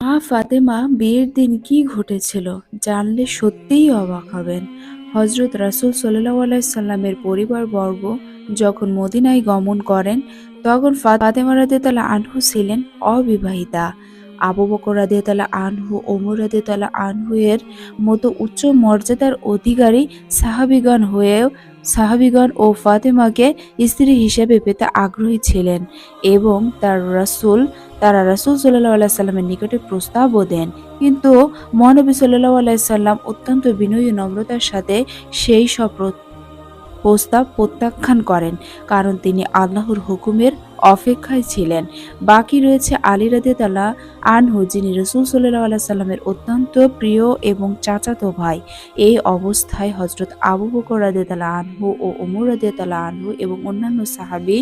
মা ফাতেমা বিয়ের দিন কি ঘটেছিল জানলে সত্যিই অবাক হবেন। হজরত রাসুল সাল্লাহ আলাইসাল্লামের পরিবারবর্গ যখন মদিনায় গমন করেন, তখন ফাতেমা রাদিয়াল্লাহু আনহু ছিলেন অবিবাহিতা। আবু বকর রাদিয়াল্লাহু আনহু, ওমর রাদিয়াল্লাহু আনহু এর মতো উচ্চ মর্যাদার অধিকারী সাহাবিগণ হয়েও সাহাবিগণ ও ফাতেমাকে স্ত্রী হিসেবে পেতে আগ্রহী ছিলেন এবং তার রাসুল, তারা রাসুল সাল্লাহ আল্লাহ সাল্লামের নিকটে প্রস্তাবও দেন। কিন্তু মহানবী সাল্লাহ আলাইসাল্লাম অত্যন্ত বিনয়ী নম্রতার সাথে সেই সব প্রস্তাব প্রত্যাখ্যান করেন, কারণ তিনি আল্লাহর হুকুমের অপেক্ষায় ছিলেন। বাকি রয়েছে আলী রাদিয়াল্লাহু আনহু, যিনি রসুল সাল্লাহ আল্লাহ সাল্লামের অত্যন্ত প্রিয় এবং চাচাতো ভাই। এই অবস্থায় হজরত আবু বকর রাদিয়াল্লাহু আনহু ও ওমর রাদিয়াল্লাহু আনহু এবং অন্যান্য সাহাবী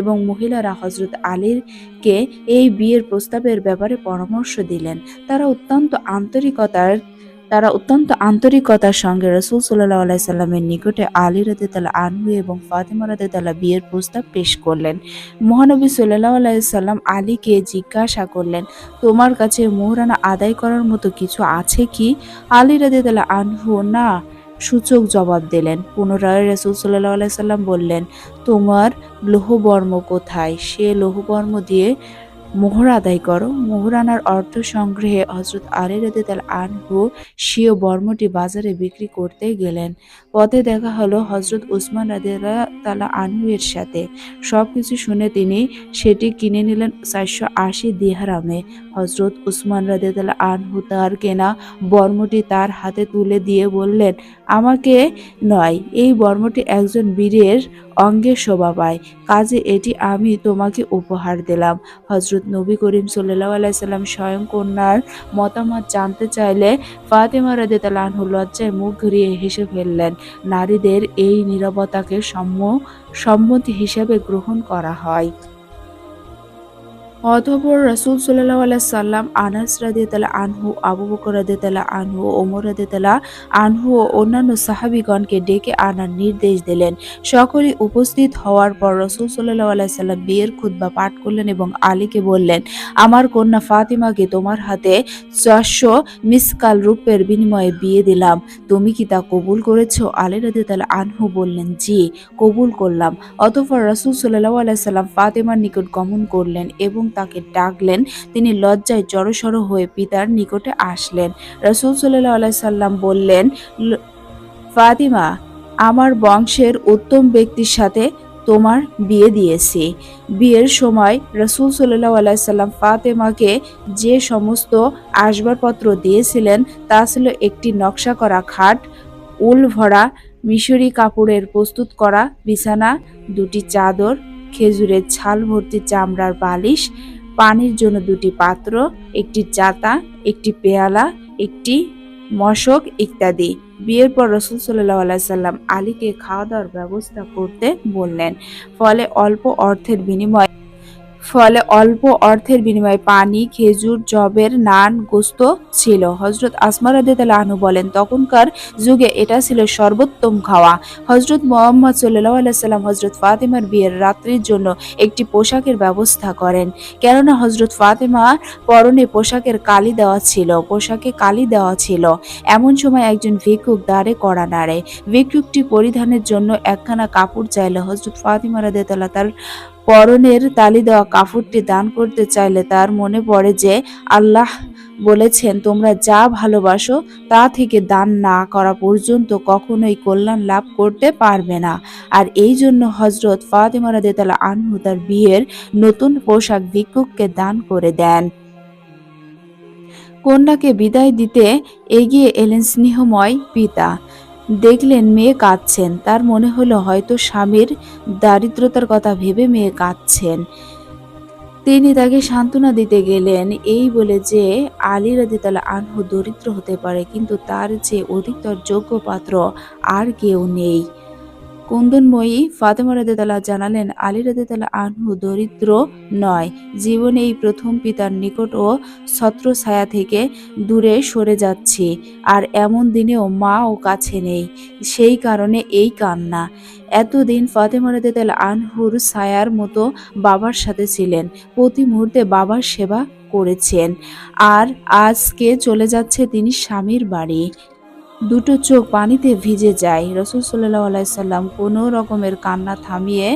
এবং মহিলারা হজরত আলীরকে এই বিয়ের প্রস্তাবের ব্যাপারে পরামর্শ দিলেন। তারা অত্যন্ত আন্তরিকতার তারা অত্যন্ত আন্তরিকতার সঙ্গে রসুল সাল্লাহ আলাই সাল্লামের নিকটে আলী রাদিতাল্লাহ আনহু এবং ফাতেমা রাদিতাল্লাহ বিয়ের প্রস্তাব পেশ করলেন। মহানবী সাল্লাহ আলাই সাল্লাম আলীকে জিজ্ঞাসা করলেন, তোমার কাছে মোহরানা আদায় করার মতো কিছু আছে কি? আলী রাদিতাল্লাহ আনহু না, সূচক জবাব দিলেন। পুনরায় রসুল সাল্লাহ আলাই সাল্লাম বললেন, তোমার লোহবর্ম কোথায়? সে লোহবর্ম দিয়ে মোহর আদায় করো। মোহরানার অর্থ সংগ্রহে হজরত আলী রাদিতাল আনহু স্বীয় বর্মটি বাজারে বিক্রি করতে গেলেন। পথে দেখা হলো হজরত উসমান রাদিয়াল্লাহু আনহু এর সাথে। সবকিছু শুনে তিনি সেটি কিনে নিলেন চারশো আশি দিহারামে। হজরত উসমান রাদিয়াল্লাহু আনহু তার কেনা বর্মটি তার হাতে তুলে দিয়ে বললেন, আমাকে নয়, এই বর্মটি একজন বীরের অঙ্গে শোভা পায়। কাজে এটি আমি তোমাকে উপহার দিলাম। হজরত নবী করিম সাল্লাহ আলাইসাল্লাম স্বয়ং কন্যার মতামত জানতে চাইলে ফাতেমা রাজে আনহু লজ্জায় মুখ ঘুরিয়ে হেসে ফেললেন। নারীদের এই নিরবতাকে সম্ম, সম্মতি হিসেবে গ্রহণ করা হয়। অতঃপর রসুল সাল্লাহ আল্লাহ সাল্লাম আনাস রাদিয়াতালা আনহু, আবু বকর রাদিয়াতালা আনহু ওমর রাদিয়াতালা আনহু ও অন্যান্য সাহাবিগণকে ডেকে আনার নির্দেশ দিলেন। সকলে উপস্থিত হওয়ার পর রসুল সাল্লাহ আল্লাহ সাল্লাম বিয়ের খুদ্া পাঠ করলেন এবং আলীকে বললেন, আমার কন্যা ফাতিমাকে তোমার হাতে চারশো মিসকাল রূপের বিনিময়ে বিয়ে দিলাম। তুমি কি তা কবুল করেছ? আলী রাদিয়াতালা আনহু বললেন, জি, কবুল করলাম। অতঃপর রসুল সাল্লাহ আল্লাহ সাল্লাম ফাতেমার নিকট গমন করলেন এবং তাকে ডাকলেন। তিনি লজ্জায় জড়সড় হয়ে পিতার নিকটে আসলেন। রসুল সাল্লাহ আলাই সাল্লাম বললেন ফাতিমা, আমার বংশের উত্তম ব্যক্তির সাথে তোমার বিয়ে দিয়েছি। বিয়ের সময় রসুল সাল্লাহ আলাইসাল্লাম ফাতেমাকে যে সমস্ত আসবাবপত্র দিয়েছিলেন, তা ছিল একটি নকশা করা খাট, উল ভরা, মিশরি কাপড়ের প্রস্তুত করা বিছানা, দুটি চাদর খেজুরের ছাল ভর্তি চামড়ার বালিশ, পানির জন্য দুটি পাত্র, একটি চাতা, একটি পেয়ালা, একটি মশক ইত্যাদি। বিয়ের পর রসুল সাল্লাহ সাল্লাম আলীকে খাওয়া দাওয়ার ব্যবস্থা করতে বললেন। ফলে অল্প অর্থের বিনিময়ে ফলে অল্প অর্থের বিনিময়ে পানি, খেজুর জবের নান, গোস্ত ছিল। হজরত আসমা রাদিয়াল্লাহু আনহু বলেন, তখনকার যুগে এটা ছিল সর্বোত্তম খাওয়া। হজরত মোহাম্মদ সাল্লাহ আলাইসাল্লাম হজরত ফাতেমার বিয়ের রাত্রির জন্য একটি পোশাকের ব্যবস্থা করেন। কেননা হজরত ফাতেমা পরনে পোশাকের কালি দেওয়া ছিল, পোশাকে কালি দেওয়া ছিল। এমন সময় একজন ভিক্ষুক দাঁড়ে কড়া নাড়ে। ভিক্ষুকটি পরিধানের জন্য একখানা কাপড় চাইলে হজরত ফাতিমা রাদিয়াল্লাহু তার পরনের তালি দেওয়া কাপড়টি দান করতে চাইলে তার মনে পড়ে যে আল্লাহ বলেছেন, তোমরা যা ভালোবাসো তা থেকে দান না করা পর্যন্ত কখনোই কল্যাণ লাভ করতে পারবে না। আর এই জন্য হজরত ফাতেমা রাদিয়াল্লাহু আনহু তার বিয়ের নতুন পোশাক ভিক্ষুককে দান করে দেন। কন্যাকে বিদায় দিতে এগিয়ে এলেন স্নেহময় পিতা। দেখলেন মেয়ে কাঁদছেন। তার মনে হলো হয়তো স্বামীর দারিদ্রতার কথা ভেবে মেয়ে কাঁদছেন। তিনি তাকে সান্ত্বনা দিতে গেলেন, এই বলে যে, আলী রাদিতালা আনহু দরিদ্র হতে পারে, কিন্তু তার যে অধিকতর যোগ্য পাত্র আর কেউ নেই। কুন্দনময়ী ফাতেমা রাদিতালা জানালেন, আলী রাদিতালা আনহু দরিদ্র নয়। জীবনে এই প্রথম পিতার নিকট ও ছত্র ছায়া থেকে দূরে সরে যাচ্ছি, আর এমন দিনেও মা ও কাছে নেই। সেই কারণে এই কান্না। এতদিন ফাতেমা রাদিয়াল্লাহু আনহুর ছায়ার মতো বাবার সাথে ছিলেন। প্রতি মুহূর্তে বাবার সেবা করেছেন। আর আজকে চলে যাচ্ছে তিনি স্বামীর বাড়ি। দুটো চোখ পানিতে ভিজে যায়। রসুল সাল্লাহ আলাইসাল্লাম কোনো রকমের কান্না থামিয়ে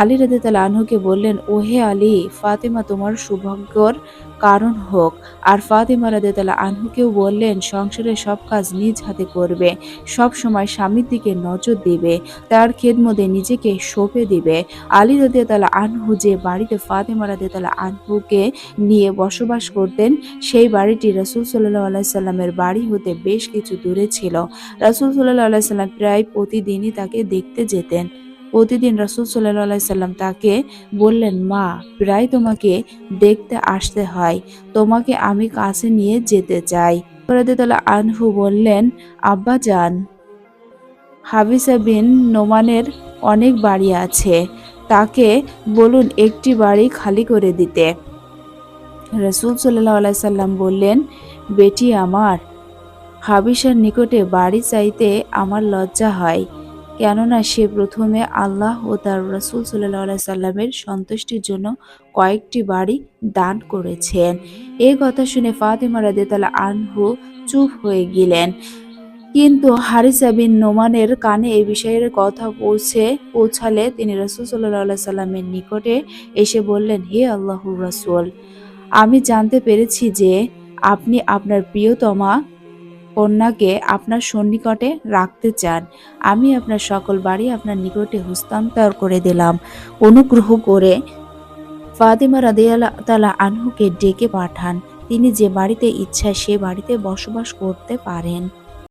আলী রাদিতাল আনহুকে বললেন, ওহে আলী, ফাতেমা তোমার সৌভাগ্যর কারণ হোক। আর ফাতেমা রাদিতাল আনহুকেও বললেন সংসারের সব কাজ নিজ হাতে করবে, সব সময় স্বামীর দিকে নজর দেবে, তার খেদমতে নিজেকে সঁপে দেবে। আলী রাদিয়াল আনহু যে বাড়িতে ফাতেমা রাদিয়াল আনহুকে নিয়ে বসবাস করতেন, সেই বাড়িটি রসুল সাল্লাহ আলাইসাল্লামের বাড়ি হতে বেশ কিছু দূরে ছিল। রসুল সাল্লাহ আলাইসাল্লাম প্রায় প্রতিদিনই তাকে দেখতে যেতেন। প্রতিদিন রসুল সাল্লাহ আলাইসাল্লাম তাকে বললেন, মা, প্রায় তোমাকে দেখতে আসতে হয়। তোমাকে আমি কাছে নিয়ে যেতে চাই। রাদিয়াল্লাহু আনহু বললেন, আব্বা যান। হাবিসা বিন নোমানের অনেক বাড়ি আছে। তাকে বলুন একটি বাড়ি খালি করে দিতে। রসুল সাল্লাহ সাল্লাম বললেন, বেটি আমার, হাবিসার নিকটে বাড়ি চাইতে আমার লজ্জা হয়। কেননা সে প্রথমে আল্লাহ ও তার রসুল সাল্লাহ সাল্লামের সন্তুষ্টির জন্য কয়েকটি বাড়ি দান করেছেন। এই কথা শুনে ফাতেমা রাদিয়াল্লাহু আনহু চুপ হয়ে গেলেন। কিন্তু হারিসা বিন নোমানের কানে এই বিষয়ের কথা পৌঁছে, পৌঁছালে তিনি রসুল সাল্লাহ সাল্লামের নিকটে এসে বললেন, হে আল্লাহর রসুল, আমি জানতে পেরেছি যে আপনি আপনার প্রিয়তমা কন্যাকে আপনার সন্নিকটে রাখতে চান। আমি আপনার সকল বাড়ি আপনার নিকটে হস্তান্তর করে দিলাম। অনুগ্রহ করে ফাতেমা রাদিয়াল্লাহ তালা আনহুকে ডেকে পাঠান। তিনি যে বাড়িতে ইচ্ছা সে বাড়িতে বসবাস করতে পারেন।